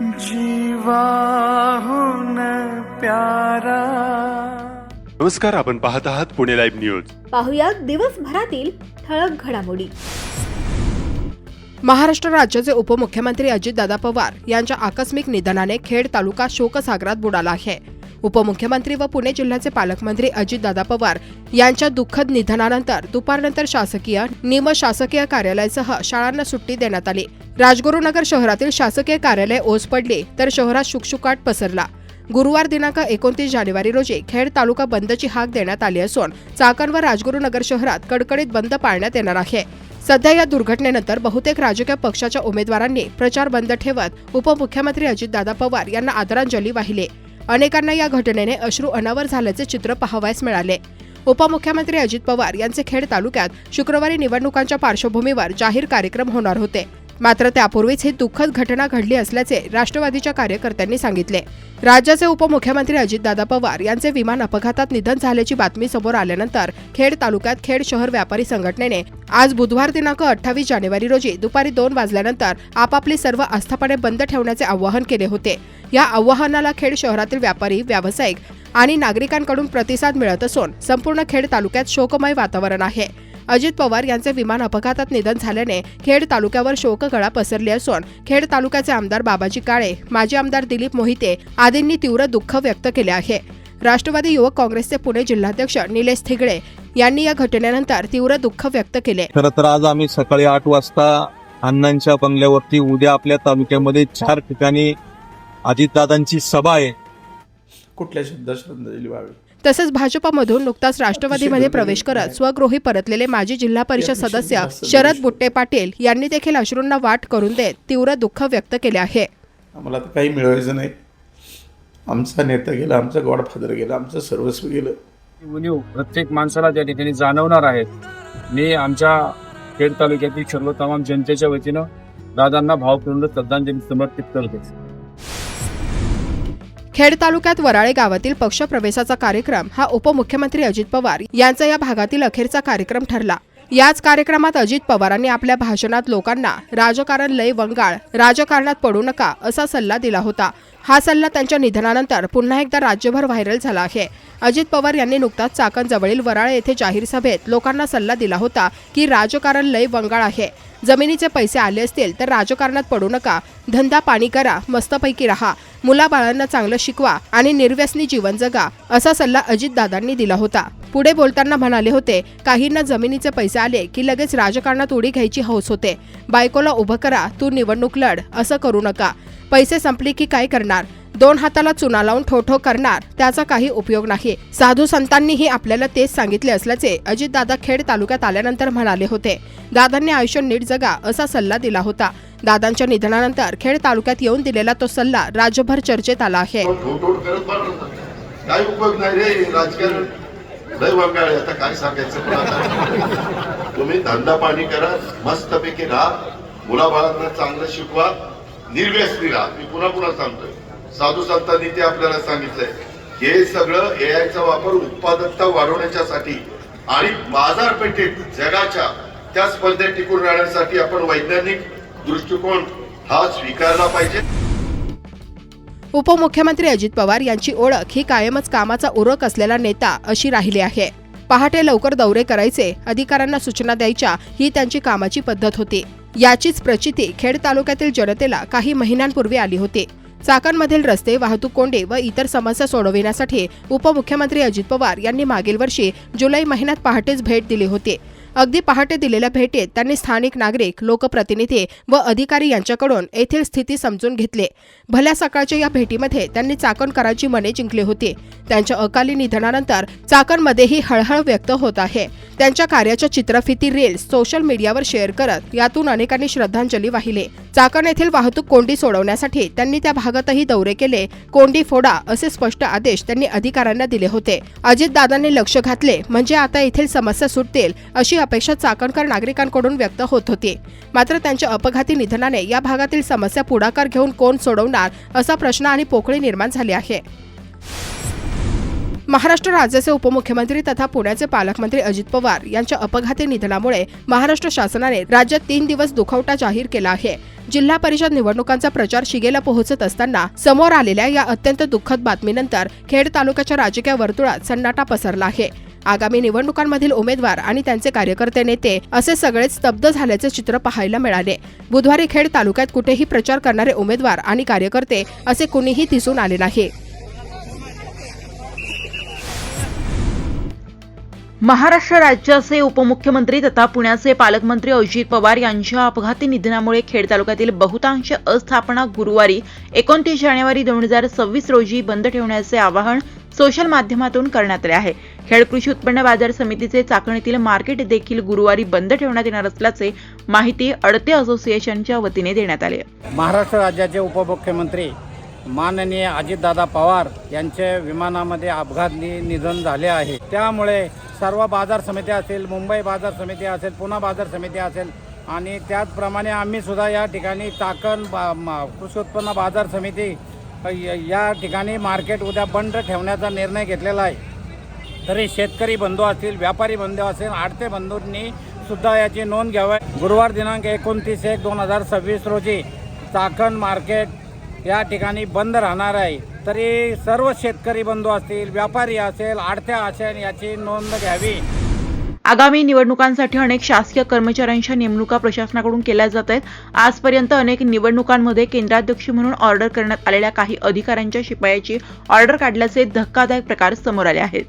जीवाहून प्यारा। नमस्कार आपण पाहत आहात पुणे लाईव्ह न्यूज. पाहुयात दिवसभरातील ठळक घडामोडी. महाराष्ट्र राज्याचे उपमुख्यमंत्री अजितदादा पवार यांच्या आकस्मिक निधनाने खेड तालुका शोकसागरात बुडाला आहे. उपमुख्यमंत्री व पुणे जिल्ह्याचे पालकमंत्री अजितदादा पवार यांच्या दुःखद निधनानंतर दुपारनंतर शासकीय निमशासकीय कार्यालयासह शाळांना सुट्टी देण्यात आली. राजगुरुनगर शहरातील शासकीय कार्यालय ओस पडले तर शहरात शुकशुकाट पसरला. गुरुवार दिनांक एकोणतीस जानेवारी रोजी खेड तालुका बंदची हाक देण्यात आली असून चाकण व राजगुरुनगर शहरात कडकडीत बंद पाळण्यात येणार आहे. सध्या या दुर्घटनेनंतर बहुतेक राजकीय पक्षाच्या उमेदवारांनी प्रचार बंद ठेवत उपमुख्यमंत्री अजितदादा पवार यांना आदरांजली वाहिली. अनेकांना या घटनेने अश्रू अनावर झाल्याचे चित्र पाहावयास मिळाले. उपमुख्यमंत्री अजित पवार यांचे खेड तालुक्यात शुक्रवारी निवडणुकांच्या पार्श्वभूमीवर जाहीर कार्यक्रम होणार होते. मात्र त्यापूर्वीच ही दुःखद घटना घडली असल्याचे राष्ट्रवादीच्या कार्यकर्त्यांनी सांगितले. राज्याचे उपमुख्यमंत्री अजितदादा पवार यांचे विमान अपघातात निधन झाल्याची बातमी समोर आल्यानंतर खेड तालुक्यात खेड शहर व्यापारी संघटनेने आज बुधवार दिनांक अठ्ठावीस जानेवारी रोजी दुपारी दोन वाजल्यानंतर आपापली सर्व आस्थापने बंद ठेवण्याचे आवाहन केले होते. या आवाहनाला खेड शहरातील व्यापारी व्यावसायिक आणि नागरिकांकडून प्रतिसाद मिळत असून संपूर्ण खेड तालुक्यात शोकमय वातावरण आहे. अजित पवार यांचे विमान अपघातात निधन झाल्याने खेड तालुक्यावर शोकगळा पसरली असून खेड तालुक्याचे आमदार बाबाजी काळे माजी आमदार दिलीप मोहिते आदींनी तीव्र दुःख व्यक्त केले आहे. राष्ट्रवादी युवक काँग्रेसचे पुणे जिल्हाध्यक्ष निलेश थिगडे यांनी या घटनेनंतर तीव्र दुःख व्यक्त केले. खरं तर आज आम्ही सकाळी आठ वाजता अण्णांच्या बंगल्यावरती उद्या आपल्या तालुक्यामध्ये चार ठिकाणी अजितदादांची सभा आहे. कुठल्या शब्दात श्रद्धांजली व्हावी तसेच भाजपमधून नुकताच राष्ट्रवादीमध्ये प्रवेश करत स्वगृही परतलेले माजी जिल्हा परिषद सदस्य शरद बुट्टे पाटील यांनी देखील अश्रूंना वाट करून देत तीव्र दुःख व्यक्त केले आहे. आम्हाला तर काही मिळवायचं नाही. आमचा नेता गेला आमचा गॉडफादर गेला आमचं सर्वस्व गेलं. उणीव प्रत्येक माणसाला त्या ठिकाणी जाणवणार आहेत. मी आमच्या खेड तालुक्यातील सर्व तमाम जनतेच्या वतीनं दादांना भावपूर्ण श्रद्धांजली समर्पित करते. खेड तालुक्यात वराळे गावातील पक्षप्रवेशाचा कार्यक्रम हा उपमुख्यमंत्री अजित पवार यांचा या भागातील अखेरचा कार्यक्रम ठरला. याच कार्यक्रमात अजित पवारांनी आपल्या भाषणात लोकांना राजकारण लय वंगाळ राजकारणात पडू नका असा सल्ला दिला होता. हा सल्ला त्यांच्या निधनानंतर पुन्हा एकदा राज्यभर व्हायरल झाला आहे. अजित पवार यांनी नुकताच चाकणजवळील वराळ येथे जाहीर सभेत लोकांना सल्ला दिला होता की राजकारण लय वंगाळ आहे. जमिनीचे पैसे आले असतील तर राजकारणात पडू नका. धंदा पाणी करा मस्तपैकी राहा. मुलाबाळांना चांगलं शिकवा आणि निर्व्यसनी जीवन जगा असा सल्ला अजितदादांनी दिला होता. पुढे बोलताना म्हणाले होते काहींना जमिनीचे पैसे आले की लगेच राजकारणात उडी घ्यायची हौस होते. बायकोला उभं करा तू निवडणूक लढ असं करू नका. पैसे संपले की काय करणार? दोन हाताला चुना लावून ठोठो करणार त्याचा काही उपयोग नाही. साधू संतांनीही आपल्याला तेच सांगितले असल्याचे अजितदादा खेड तालुक्यात आल्यानंतर म्हणाले होते. दादांनी आयुष्य नीट जगा असा सल्ला दिला होता. दादांच्या निधनानंतर खेड तालुक्यात येऊन दिलेला तो सल्ला राज्यभर चर्चेत आला आहे. आता काय सांगायचं पण आता. तुम्ही धंदा पाणी करा मस्तपैकी राहा. मुलाबाळांना चांगलं शिकवा. निर्व्यसनी राहा. मी पुन्हा पुन्हा सांगतोय. साधू संतांनी ते आपल्याला सांगितलंय. हे सगळं एआयचा वापर उत्पादकता वाढवण्याच्यासाठी आणि बाजारपेठेत जगाच्या त्या स्पर्धेत टिकून राहण्यासाठी आपण वैज्ञानिक दृष्टिकोन हा स्वीकारला पाहिजे. उपमुख्यमंत्री अजित पवार यांची ओळख ही कायमच कामाचा उरक असलेला नेता अशी राहिली आहे. पहाटे लवकर दौरे करायचे अधिकाऱ्यांना सूचना द्यायच्या ही त्यांची कामाची पद्धत होती. याचीच प्रचिती खेड तालुक्यातील जनतेला काही महिन्यांपूर्वी आली होती. चाकणमधील रस्ते वाहतूक कोंडे व इतर समस्या सोडविण्यासाठी उपमुख्यमंत्री अजित पवार यांनी मागील वर्षी जुलै महिन्यात पहाटेच भेट दिली होती. अगदी पहाटे दिलेल्या भेटीत त्यांनी स्थानिक नागरिक लोकप्रतिनिधी व अधिकारी यांच्याकडून येथील स्थिती समजून घेतली. भल्या सकाळच्या या भेटीमध्ये त्यांनी चाकणकरांची मने जिंकली होती. त्यांच्या अकाली निधनानंतर चाकणमध्येही हळहळ व्यक्त होत आहे. त्यांच्या कार्याच्या चित्रफिती रील्स सोशल मीडियावर शेअर करत यातून अनेकांनी श्रद्धांजली वाहिली. चाकण येथील वाहतूक कोंडी सोडवण्यासाठी त्यांनी त्या भागातही दौरे केले. कोंडी फोडा असे स्पष्ट आदेश त्यांनी अधिकाऱ्यांना दिले होते. अजितदादांनी लक्ष घातले. म्हणजे आता येथील समस्या सुटतील अशी अपेक्षा चाकणकर नागरिकांकडून व्यक्त होत होती. मात्र त्यांच्या अपघाती निधनाने या भागातील समस्या पुढाकार घेऊन कोण सोडवणार असा प्रश्न आणि पोकळी निर्माण झाली आहे. महाराष्ट्र राज्याचे उपमुख्यमंत्री तथा पुण्याचे पालकमंत्री अजित पवार यांच्या अपघाती निधनामुळे महाराष्ट्र शासनाने राज्यात तीन दिवस दुखवटा जाहीर केला आहे. जिल्हा परिषद निवडणुकांचा प्रचार शिगेला पोहोचत असताना समोर आलेल्या या अत्यंत दुःखद बातमीनंतर खेड तालुक्याच्या राजकीय वर्तुळात सन्नाटा पसरला आहे. आगामी निवडणुकांमधील उमेदवार आणि त्यांचे कार्यकर्ते नेते असे सगळेच स्तब्ध झाल्याचे चित्र पाहायला मिळाले. बुधवारी खेड तालुक्यात कुठेही प्रचार करणारे उमेदवार आणि कार्यकर्ते असे कुणीही दिसून आले नाही. महाराष्ट्र राज्याचे उपमुख्यमंत्री तथा पुण्याचे पालकमंत्री अजित पवार यांच्या अपघाती निधनामुळे खेड तालुक्यातील बहुतांश अस्थापना गुरुवारी एकोणतीस जानेवारी दोन हजार सव्वीस रोजी बंद ठेवण्याचे आवाहन सोशल माध्यमातून करण्यात आले आहे. खेड कृषी उत्पन्न बाजार समितीचे चाकणीतील मार्केट देखील गुरुवारी बंद ठेवण्यात येणार असल्याचे माहिती अडते असोसिएशनच्या वतीने देण्यात आली. आहे महाराष्ट्र राज्याचे उपमुख्यमंत्री माननीय अजितदादा पवार यांचे विमानामध्ये अपघाती निधन झाले आहे. त्यामुळे सर्व बाजार समिती असेल मुंबई बाजार समिती असेल पुणे बाजार समिती असेल आणि त्याचप्रमाणे आम्ही सुद्धा या ठिकाणी चाकण बा कृषी उत्पन्न बाजार समिती य- या ठिकाणी मार्केट उद्या बंद ठेवण्याचा निर्णय घेतलेला आहे. तरी शेतकरी बंधू असतील व्यापारी बंधू असतील आडते बंधूंनी सुद्धा याची नोंद घ्यावी. गुरुवार दिनांक एकोणतीस एक दोन हजार सव्वीस रोजी चाकण मार्केट या ठिकाणी बंद राहणार आहे. तरी सर्व शेतकरी बंधू असतील व्यापारी असेल आडत्या असेल याची नोंद घ्यावी. आगामी निवडणुकांसाठी अनेक शासकीय कर्मचाऱ्यांच्या नेमणुका प्रशासनाकडून केल्या जात आहेत. आजपर्यंत अनेक निवडणुकांमध्ये केंद्राध्यक्ष म्हणून ऑर्डर करण्यात आलेल्या काही अधिकाऱ्यांच्या शिपायाची ऑर्डर काढल्याचे धक्कादायक प्रकार समोर आले आहेत.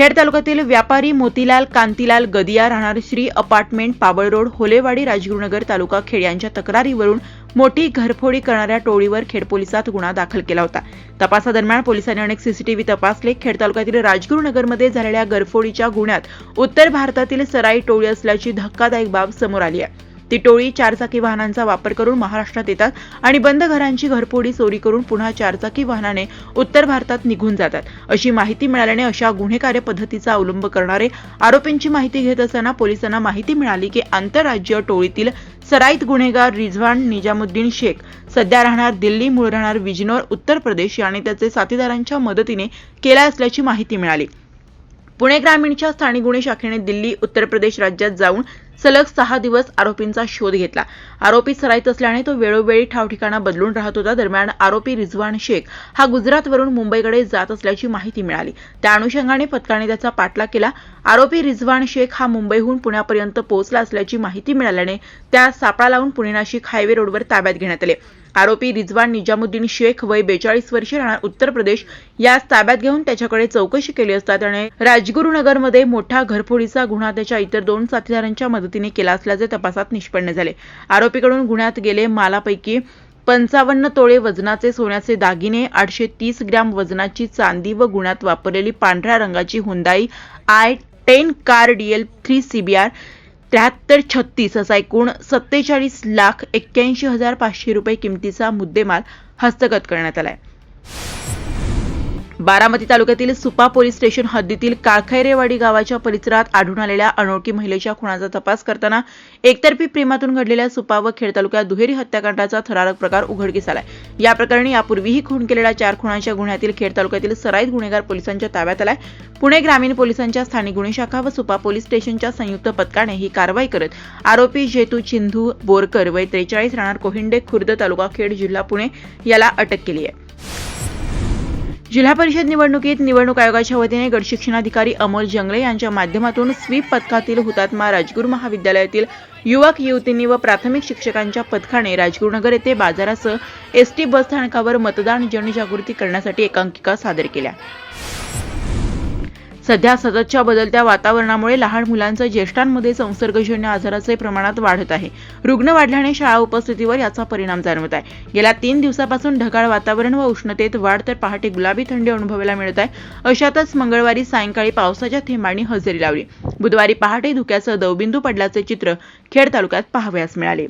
खेड तालुक्यातील व्यापारी मोतीलाल कांतीलाल गदिया राहणार श्री अपार्टमेंट पाबळ रोड होलेवाडी राजगुरुनगर तालुका खेड यांच्या तक्रारीवरून मोठी घरफोडी करणाऱ्या टोळीवर खेड पोलिसात गुन्हा दाखल केला होता. तपासादरम्यान पोलिसांनी अनेक सीसीटीव्ही तपासले. खेड तालुक्यातील राजगुरुनगरमध्ये झालेल्या घरफोडीच्या गुन्ह्यात उत्तर भारतातील सराई टोळी असल्याची धक्कादायक बाब समोर आली आहे. ती टोळी चारचाकी वाहनांचा वापर करून महाराष्ट्रात येतात आणि बंद घरांची घरफोडी चोरी करून पुन्हा चारचाकी वाहनाने उत्तर भारतात निघून जातात. अशी माहिती मिळाल्याने अशा गुन्हेकार्य पद्धतीचा अवलंब करणारे आरोपींची माहिती घेत असताना पोलिसांना माहिती मिळाली की आंतरराज्य टोळीतील सराईत गुन्हेगार रिझवान निजामुद्दीन शेख सध्या राहणार दिल्ली मूळ राहणार विजनोर उत्तर प्रदेश आणि त्याचे साथीदारांच्या मदतीने केला असल्याची माहिती मिळाली. पुणे ग्रामीणच्या स्थानिक गुन्हे शाखेने दिल्ली उत्तर प्रदेश राज्यात जाऊन सलग सहा दिवस आरोपींचा शोध घेतला. आरोपी सराईत असल्याने तो वेळोवेळी ठावठिकाणा बदलून राहत होता. दरम्यान आरोपी रिझवान शेख हा गुजरातवरून मुंबईकडे जात असल्याची माहिती मिळाली. त्या अनुषंगाने पथकाने त्याचा पाठलाग केला. आरोपी रिझवान शेख हा मुंबईहून पुण्यापर्यंत पोहोचला असल्याची माहिती मिळाल्याने त्या सापळा लावून पुणे नाशिक हायवे रोडवर ताब्यात घेण्यात आले. आरोपी रिजवान निजामुद्दीन शेख वय बेचाळीस वर्षे राहणार उत्तर प्रदेश. यास ताब्यात घेऊन त्याच्याकडे चौकशी केली असता त्याने राजगुरुनगरमध्ये मोठा घरफोडीचा गुन्हा त्याच्या इतर दोन साथीदारांच्या मदतीने केला असल्याचे तपासात निष्पन्न झाले. आरोपीकडून गुन्ह्यात गेले मालापैकी पंचावन्न तोळे वजनाचे सोन्याचे दागिने आठशे तीस ग्रॅम वजनाची चांदी व गुणात वापरलेली पांढऱ्या रंगाची Hyundai I ten car DL three CBR त्र्याहत्तर छत्तीस असा एकूण सत्तेचाळीस लाख एक्क्याऐंशी हजार पाचशे रुपये किमतीचा मुद्देमाल हस्तगत करण्यात आला आहे बारामती तालुक्यातील सुपा पोलीस स्टेशन हद्दीतील काळखैरेवाडी गावाच्या परिसरात आढळून आलेल्या अनोळखी महिलेच्या खुणाचा तपास करताना एकतर्फी प्रेमातून घडलेल्या सुपा व खेड तालुक्यात दुहेरी हत्याकांडाचा थरारक प्रकार उघडकीस आलाय. या प्रकरणी यापूर्वीही खून केलेल्या चार खुणांच्या गुन्ह्यातील खेड तालुक्यातील सराईत गुन्हेगार पोलिसांच्या ताब्यात आलाय. पुणे ग्रामीण पोलिसांच्या स्थानिक गुन्हे शाखा व सुपा पोलीस स्टेशनच्या संयुक्त पथकाने ही कारवाई करत आरोपी जेतू चिंधू बोरकर वय त्रेचाळीस राहणार कोहिंडे खुर्द तालुका खेड जिल्हा पुणे याला अटक केली आहे. जिल्हा परिषद निवडणुकीत निवडणूक आयोगाच्या वतीने गटशिक्षणाधिकारी अमोल जंगले यांच्या माध्यमातून स्वीप पथकातील हुतात्मा राजगुरू महाविद्यालयातील युवक युवतींनी व प्राथमिक शिक्षकांच्या पथकाने राजगुरुनगर येथे बाजारासह एसटी बस स्थानकावर मतदान जनजागृती करण्यासाठी एकांकिका सादर केल्या. सध्या सततच्या बदलत्या वातावरणामुळे लहान मुलांचं ज्येष्ठांमध्ये संसर्गजन्य आजाराचे प्रमाणात वाढत आहे. रुग्ण वाढल्याने शाळा उपस्थितीवर याचा परिणाम जाणवत आहे. गेल्या तीन दिवसापासून ढगाळ वातावरण व उष्णतेत वाढ तर पहाटे गुलाबी थंडी अनुभवायला मिळत आहे. अशातच मंगळवारी सायंकाळी पावसाच्या थेंबांनी हजेरी लावली. बुधवारी पहाटे धुक्यासह दवबिंदू पडल्याचे चित्र खेड तालुक्यात पाहावयास मिळाले.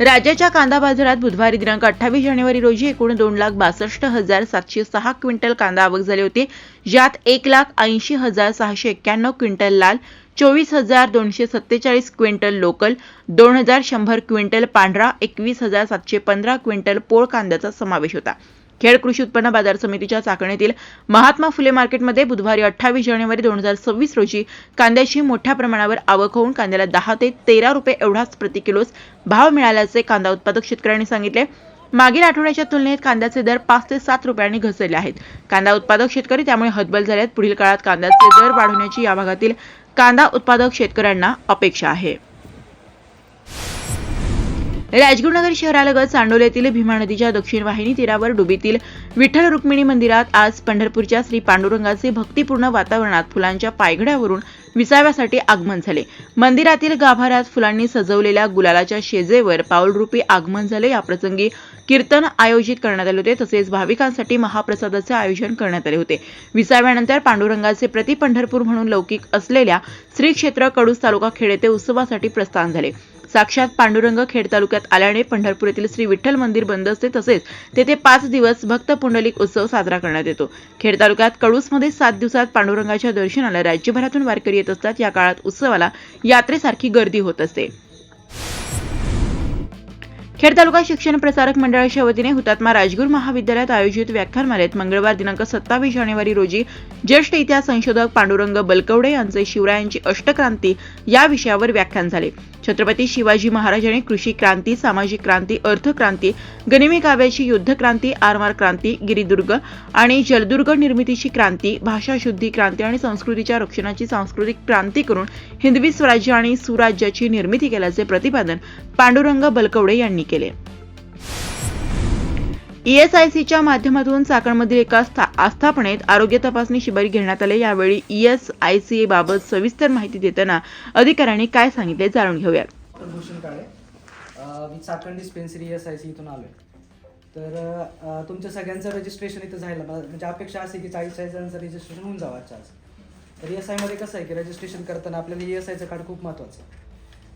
राज्याच्या कांदा बाजारात बुधवारी दिनांक अठ्ठावीस जानेवारी रोजी एकूण दोन लाख बासष्ट हजार सातशे सहा क्विंटल कांदा आवक झाली होती ज्यात एक लाख ऐंशी हजार सहाशे एक्क्याण्णव क्विंटल लाल चोवीस हजार दोनशे सत्तेचाळीस क्विंटल लोकल दोन हजार शंभर क्विंटल पांढरा एकवीस हजार सातशे पंधरा क्विंटल पोळ कांद्याचा समावेश होता. खेड कृषी उत्पन्न बाजार समितीच्या चाकणीतील महात्मा फुले मार्केटमध्ये बुधवारी अठ्ठावीस जानेवारी दोन हजार सव्वीस रोजी कांद्याची मोठ्या प्रमाणावर आवक होऊन कांद्याला दहा ते तेरा रुपये एवढाच प्रति किलोस भाव मिळाल्याचे कांदा उत्पादक शेतकऱ्यांनी सांगितले. मागील आठवड्याच्या तुलनेत कांद्याचे दर पाच ते सात रुपयांनी घसरले आहेत. कांदा उत्पादक शेतकरी त्यामुळे हतबल झाले आहेत पुढील काळात कांद्याचे दर वाढवण्याची या भागातील कांदा उत्पादक शेतकऱ्यांना अपेक्षा आहे. राजगुरुनगर शहरालगत चांडोल येथील भीमा नदीच्या दक्षिण वाहिनी तीरावर डुबीतील विठ्ठल रुक्मिणी मंदिरात आज पंढरपूरच्या श्री पांडुरंगाचे भक्तिपूर्ण वातावरणात फुलांच्या पायघड्यावरून विसाव्यासाठी आगमन झाले. मंदिरातील गाभाऱ्यात फुलांनी सजवलेल्या गुलालाच्या शेजेवर पाऊलरूपी आगमन झाले. या प्रसंगी कीर्तन आयोजित करण्यात आले होते. तसेच भाविकांसाठी महाप्रसादाचे आयोजन करण्यात आले होते. विसाव्यानंतर पांडुरंगाचे प्रति पंढरपूर म्हणून लौकिक असलेल्या श्री क्षेत्र कडूस तालुका खेड येथे उत्सवासाठी प्रस्थान झाले. साक्षात पांडुरंग खेड तालुक्यात आल्याने पंढरपूर येथील श्री विठ्ठल मंदिर बंद असते तसेच तेथे पाच दिवस भक्त पुंडलिक उत्सव साजरा करण्यात येतो. खेड तालुक्यात कडूसमध्ये सात दिवसात पांडुरंगाच्या दर्शनाला राज्यभरातून वारकरी येत असतात. या काळात उत्सवाला यात्रेसारखी गर्दी होत असते. खेड तालुका शिक्षण प्रसारक मंडळाच्या वतीने हुतात्मा राजगुरू महाविद्यालयात आयोजित व्याख्यानमालेत मंगळवार दिनांक सत्तावीस जानेवारी रोजी ज्येष्ठ इतिहास संशोधक पांडुरंग बलकवडे यांचे शिवरायांची अष्टक्रांती या विषयावर व्याख्यान झाले. छत्रपती शिवाजी महाराजांनी कृषी क्रांती सामाजिक क्रांती अर्थक्रांती गनिमी काव्याची युद्ध क्रांती आरमार क्रांती गिरिदुर्ग आणि जलदुर्ग निर्मितीची क्रांती भाषाशुद्धी क्रांती आणि संस्कृतीच्या रक्षणाची सांस्कृतिक क्रांती करून हिंदवी स्वराज्य आणि सुराज्याची निर्मिती केल्याचे प्रतिपादन पांडुरंग बलकवडे यांनी केले. ईएसआयसीच्या माध्यमातून चाकणमधील एका आस्थापनेत आरोग्य तपासणी शिबिर घेण्यात आले. यावेळी ईएसआयसी बाबत सविस्तर माहिती देताना अधिकाऱ्यांनी काय सांगितले जाणून घेऊयात. भूषण काळे. मी Chakan dispensary S I C इथून आलो आहे तर तुमच्या सगळ्यांचं रजिस्ट्रेशन इथं झालं म्हणजे अपेक्षा असे की चाळीस चाळीस जणांचं रजिस्ट्रेशन होऊन जावं आजच्या आज. तर एस आयमध्ये कसं आहे की रजिस्ट्रेशन करताना आपल्याला ई एस आयचं कार्ड खूप महत्त्वाचं आहे.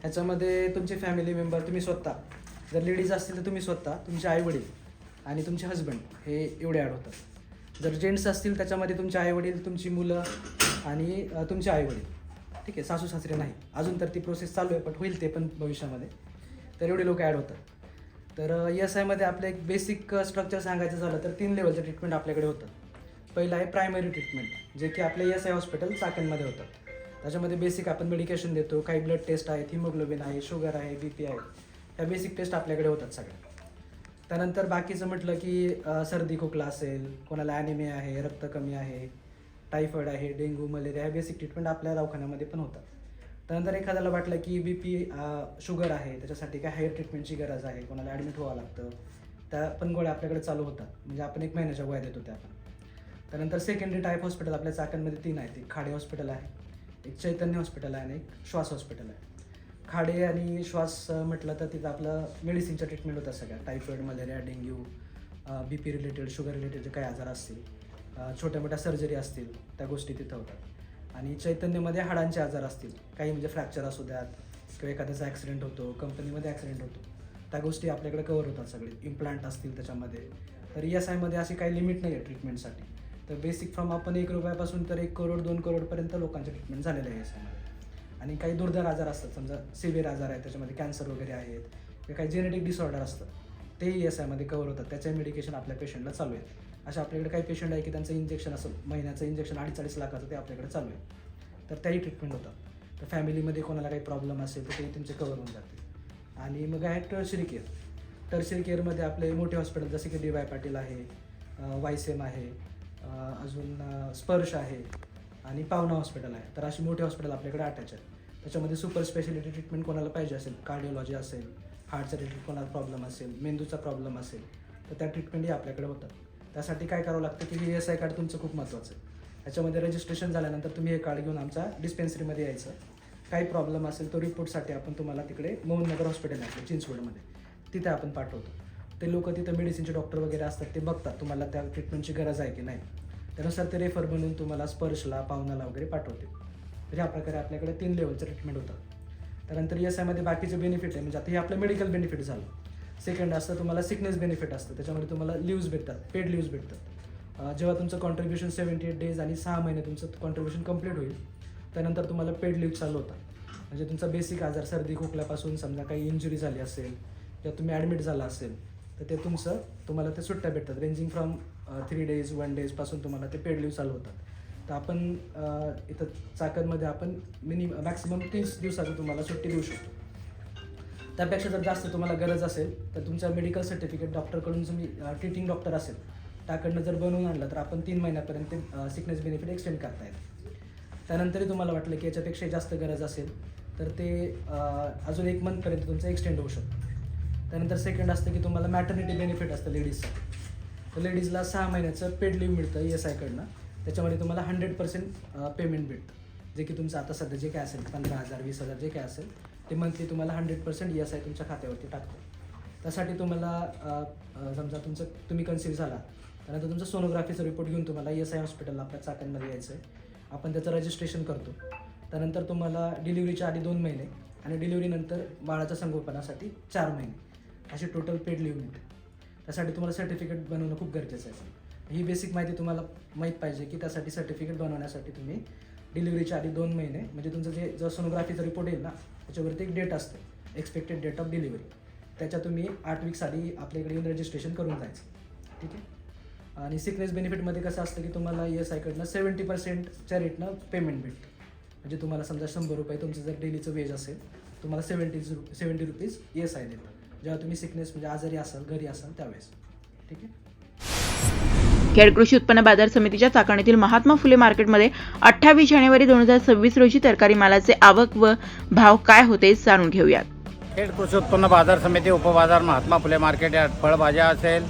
ह्याच्यामध्ये तुमचे फॅमिली मेंबर तुम्ही स्वतः जर लेडीज असतील तर तुम्ही स्वतः तुमचे आईवडील आणि तुमचे हस्बंड हे एवढे ॲड होतात. जर जेंट्स असतील त्याच्यामध्ये तुमचे आईवडील तुमची मुलं आणि तुमचे आईवडील. ठीक आहे सासू सासरे नाही. अजून तर ती प्रोसेस चालू आहे पण होईल ते पण भविष्यामध्ये. तर एवढे लोक ॲड होतात. तर एस आयमध्ये आपलं एक बेसिक स्ट्रक्चर सांगायचं झालं तर तीन लेवलचं ट्रीटमेंट आपल्याकडे होतं. पहिलं आहे प्रायमरी ट्रीटमेंट जे की आपलं एस आय हॉस्पिटल चाकणमध्ये होतं. त्याच्यामध्ये बेसिक आपण मेडिकेशन देतो. काही ब्लड टेस्ट आहेत हिमोग्लोबिन आहे शुगर आहे बी पी आहे. ह्या बेसिक टेस्ट आपल्याकडे होतात सगळ्या. त्यानंतर बाकीचं म्हटलं की सर्दी खोकला असेल कोणाला ॲनिमिया आहे रक्त कमी आहे टायफॉईड आहे डेंग्यू मलेरिया ह्या बेसिक ट्रीटमेंट आपल्या दवाखान्यामध्ये पण होतात. त्यानंतर एखाद्याला वाटलं की बी पी शुगर आहे त्याच्यासाठी काय हायर ट्रीटमेंटची गरज आहे कोणाला ॲडमिट व्हावं लागतं त्या पण गोळ्या आपल्याकडे चालू होतात. म्हणजे आपण एक महिन्याच्या गोळ्या देतो त्या आपण त्यानंतर सेकंडरी टाईप हॉस्पिटल आपल्या चाकणमध्ये तीन आहेत. एक खाडे हॉस्पिटल आहे एक चैतन्य हॉस्पिटल आहे आणि एक श्वास हॉस्पिटल आहे. खाडे आणि श्वास म्हटलं तर तिथं आपलं मेडिसिनच्या ट्रीटमेंट होतात सगळ्या typhoid malaria dengue B P related sugar related जे काही आजार असतील छोट्या मोठ्या सर्जरी असतील त्या गोष्टी तिथं होतात. आणि चैतन्यमध्ये हाडांचे आजार असतील काही म्हणजे फ्रॅक्चर असू द्यात किंवा एखाद्याचा ॲक्सिडेंट होतो कंपनीमध्ये ॲक्सिडेंट होतो त्या गोष्टी आपल्याकडे कवर होतात सगळे. इम्प्लांट असतील त्याच्यामध्ये. तर ई एस आयमध्ये अशी काही लिमिट नाही आहे ट्रीटमेंटसाठी तर बेसिक फ्रॉम आपण एक रुपयापासून तर एक करोड दोन करोडपर्यंत लोकांचे ट्रीटमेंट झालेलं आहे एस आयमध्ये आणि काही दुर्धर आजार असतात. समजा सिव्हिअर आजार आहेत त्याच्यामध्ये कॅन्सर वगैरे आहेत किंवा काही जेनेटिक डिसऑर्डर असतं ते ई एस आयमध्ये कवर होतात. त्याचे मेडिकेशन आपल्या पेशंटला चालू आहे. अशा आपल्याकडे काही पेशंट आहे की त्यांचं इंजेक्शन असं महिन्याचं इंजेक्शन अडीच अडीच लाखाचं ते आपल्याकडे चालू आहे. तर त्याही ट्रीटमेंट होतात. तर फॅमिलीमध्ये कोणाला काही प्रॉब्लेम असेल तर ते तुमचे कवर होऊन जाते. आणि मग आहे टर्शरी केअर टर्शरी केअरमध्ये आपले मोठे हॉस्पिटल जसे की डी वाय पाटील आहे वायसेम आहे अजून स्पर्श आहे आणि पावना हॉस्पिटल आहे. तर अशी मोठे हॉस्पिटल आपल्याकडे अटॅच आहेत. त्याच्यामध्ये सुपर स्पेशालिटी ट्रीटमेंट कोणाला पाहिजे असेल? कार्डिओलॉजी असेल हार्टचा रिलेटेड कोणाला प्रॉब्लेम असेल मेंदूचा प्रॉब्लेम असेल तर त्या ट्रीटमेंटही आपल्याकडे होतात. त्यासाठी काय करावं लागतं की व्ही एस आय कार्ड तुमचं खूप महत्त्वाचं आहे. याच्यामध्ये रजिस्ट्रेशन झाल्यानंतर तुम्ही हे कार्ड घेऊन आमच्या डिस्पेन्सरीमध्ये यायचं. काही प्रॉब्लेम असेल तो रिपोर्टसाठी आपण तुम्हाला तिकडे मोहननगर हॉस्पिटल आहे चिंचवडमध्ये. तिथे आपण पाठवतो. ते लोक तिथं मेडिसिनचे डॉक्टर वगैरे असतात ते बघतात तुम्हाला त्या ट्रीटमेंटची गरज आहे की नाही. त्यानुसार ते रेफर बनवून तुम्हाला स्पर्शला पाहुणाला वगैरे पाठवते तर ह्या प्रकारे आपल्याकडे तीन लेवलचं ट्रीटमेंट होतं. त्यानंतर एस आयमध्ये बाकीचे बेनिफिट आहे. म्हणजे आता हे आपलं मेडिकल बेनिफिट झालं. सेकंड असतं तुम्हाला सिकनेस बेनिफिट असतं. त्याच्यामध्ये तुम्हाला लिव्ज भेटतात. पेड लिव्ज भेटतात. जेव्हा तुमचं कॉन्ट्रीब्युशन सेवन्टी एट डेज आणि सहा महिने तुमचं कॉन्ट्रीब्युशन कंप्लीट होईल त्यानंतर तुम्हाला पेड लिव्ह चालू होता म्हणजे तुमचा बेसिक आजार सर्दी खोकल्यापासून समजा काही इंजुरी झाली असेल किंवा तुम्ही ॲडमिट झाला असेल तर ते तुमचं तुम्हाला ते सुट्ट्या भेटतात. Ranging from three days one डेजपासून तुम्हाला ते पेड लिव्ह चालू होतात. तर आपण इथं चाकणमध्ये आपण मिनिमम मॅक्सिमम तीस दिवसाचं तुम्हाला सुट्टी देऊ शकतो. त्यापेक्षा जर जास्त तुम्हाला गरज असेल तर तुमचं मेडिकल सर्टिफिकेट डॉक्टरकडून तुम्ही ट्रीटिंग डॉक्टर असेल त्याकडनं जर बनवून आणलं तर आपण तीन महिन्यापर्यंत ते सिकनेस बेनिफिट एक्सटेंड करता येईल. त्यानंतरही तुम्हाला वाटलं की याच्यापेक्षा जास्त गरज असेल तर ते अजून एक मंथपर्यंत तुमचं एक्सटेंड होऊ शकतं. त्यानंतर सेकंड असतं की तुम्हाला मॅटर्निटी बेनिफिट असतं लेडीजचं तर लेडीजला सहा महिन्याचं पेड लिव्ह मिळतं एस आयकडनं त्याच्यामध्ये तुम्हाला हंड्रेड पर्सेंट पेमेंट भेटतं. जे की तुमचं आता सध्या जे काय असेल पंधरा हजार वीस हजार जे काय असेल ते मंथली तुम्हाला hundred percent E S I तुमच्या खात्यावरती टाकतो. त्यासाठी तुम्हाला समजा तुमचं तुम्ही कन्सिव्ह झाला त्यानंतर तुमचा सोनोग्राफीचा रिपोर्ट घेऊन तुम्हाला ई एस आय हॉस्पिटलला आपल्या चाकणमध्ये यायचं आहे आपण त्याचं रजिस्ट्रेशन करतो. त्यानंतर तुम्हाला डिलिव्हरीच्या आधी दोन महिने आणि डिलिव्हरीनंतर बाळाच्या संगोपनासाठी चार महिने. अशी टोटल पेड लिव्ह मिळते त्यासाठी तुम्हाला सर्टिफिकेट बनवणं खूप गरजेचं आहे. ही बेसिक माहिती तुम्हाला माहीत पाहिजे की त्यासाठी सर्टिफिकेट बनवण्यासाठी तुम्ही डिलिव्हरीच्या आधी दोन महिने म्हणजे तुमचं जे जर सोनोग्राफीचा रिपोर्ट येईल ना त्याच्यावरती एक डेट असते एक्सपेक्टेड डेट ऑफ डिलिव्हरी त्याच्या तुम्ही आठ वीक्स आधी आपल्याकडे येऊन रजिस्ट्रेशन करून जायचं. ठीक आहे? आणि सिकनेस बेनिफिटमध्ये कसं असतं की तुम्हाला ई एस आयकडनं सेवन्टी पर्सेंटच्या रेटनं पेमेंट भेटतं. म्हणजे तुम्हाला समजा शंभर रुपये तुमचं जर डेलीचं वेज असेल तुम्हाला seventy seventy rupees E S I देतं जेव्हा तुम्ही सिकनेस म्हणजे आजारी असाल घरी असाल त्यावेळेस. ठीक आहे? खेड कृषी उत्पन्न बाजार समितीच्या चाकणीतील महात्मा फुले मार्केटमध्ये अठ्ठावीस जानेवारी दोन हजार सव्वीस रोजी तरकारी मालाचे आवक व भाव काय होते जाणून घेऊयात. खेड कृषी उत्पन्न बाजार समिती उपबाजार महात्मा फुले मार्केट यात फळभाज्या असेल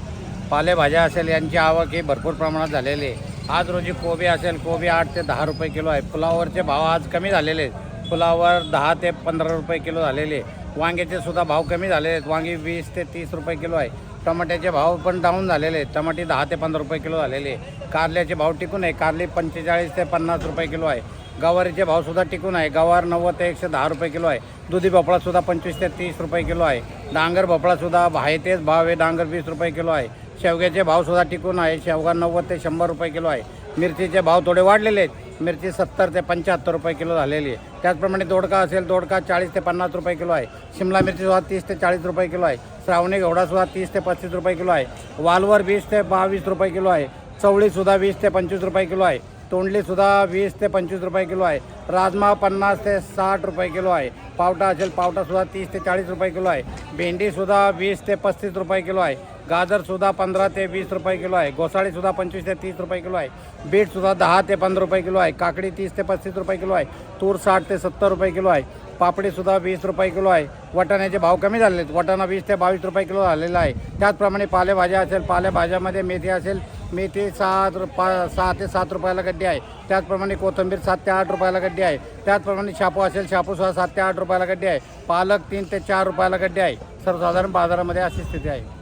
पालेभाज्या असेल यांची आवक ही भरपूर प्रमाणात झालेली आहे. आज रोजी कोबी असेल कोबी आठ ते दहा रुपये किलो आहे. फुलावरचे भाव आज कमी झालेले आहेत. फुलावर दहा ते पंधरा रुपये किलो झालेले वांग्याचे सुद्धा भाव कमी झालेले आहेत. वांगी वीस ते तीस रुपये किलो आहे. टमाट्याचे भाव पण डाऊन झालेले आहेत. टमाटे दहा ते पंधरा रुपये किलो झालेले आहे कारल्याचे भाव टिकून आहे. कारली पंचेचाळीस ते पन्नास रुपये किलो आहे. गवारीचे भावसुद्धा टिकून आहे. गवार नव्वद ते एकशे दहा रुपये किलो आहे. दुधी भोपळासुद्धा पंचवीस ते तीस रुपये किलो आहे. डांगर भोपळासुद्धा आहे. तेच भाव आहे. डांगर वीस रुपये किलो आहे. शेवग्याचे भावसुद्धा टिकून आहे. शेवगा नव्वद ते शंभर रुपये किलो आहे. मिरचीचे भाव थोडे वाढलेले आहेत. मिरची सत्तर ते पंच्याहत्तर रुपये किलो झालेली आहे त्याचप्रमाणे दोडका असेल दोडका चाळीस ते पन्नास रुपये किलो आहे शिमला मिरचीसुद्धा तीस ते चाळीस रुपये किलो आहे श्रावणी घेवडासुद्धा तीस ते पस्तीस रुपये किलो आहे वालवर वीस ते बावीस रुपये किलो आहे चवळीसुद्धा वीस ते पंचवीस रुपये किलो आहे तोंडलीसुद्धा वीस ते पंचवीस रुपये किलो आहे राजमा पन्नास ते साठ रुपये किलो आहे पावटा असेल पावटासुद्धा तीस ते चाळीस रुपये किलो आहे भेंडीसुद्धा वीस ते पस्तीस रुपये किलो आहे गाजरसुद्धा पंधरा ते वीस रुपये किलो आहे. घोसाळीसुद्धा पंचवीस ते तीस रुपये किलो आहे. बीटसुद्धा दहा ते पंधरा रुपये किलो आहे. काकडी तीस ते पस्तीस रुपये किलो आहे. तूर साठ ते सत्तर रुपये किलो आहे. पापडीसुद्धा वीस रुपये किलो आहे. वाटाण्याचे भाव कमी झाले आहेत वाटाणा वीस ते बावीस रुपये किलो झालेला आहे. त्याचप्रमाणे पालेभाज्या असेल पालेभाज्यामध्ये मेथी असेल मेथी सात पा सहा ते सात रुपयाला गड्डी आहे. त्याचप्रमाणे कोथिंबीर सात ते आठ रुपयाला गड्डी आहे. त्याचप्रमाणे शापू असेल शापूसुद्धा सात ते आठ रुपयाला गड्डी आहे. पालक तीन ते चार रुपयाला गड्डी आहे. सर्वसाधारण बाजारामध्ये अशी स्थिती आहे.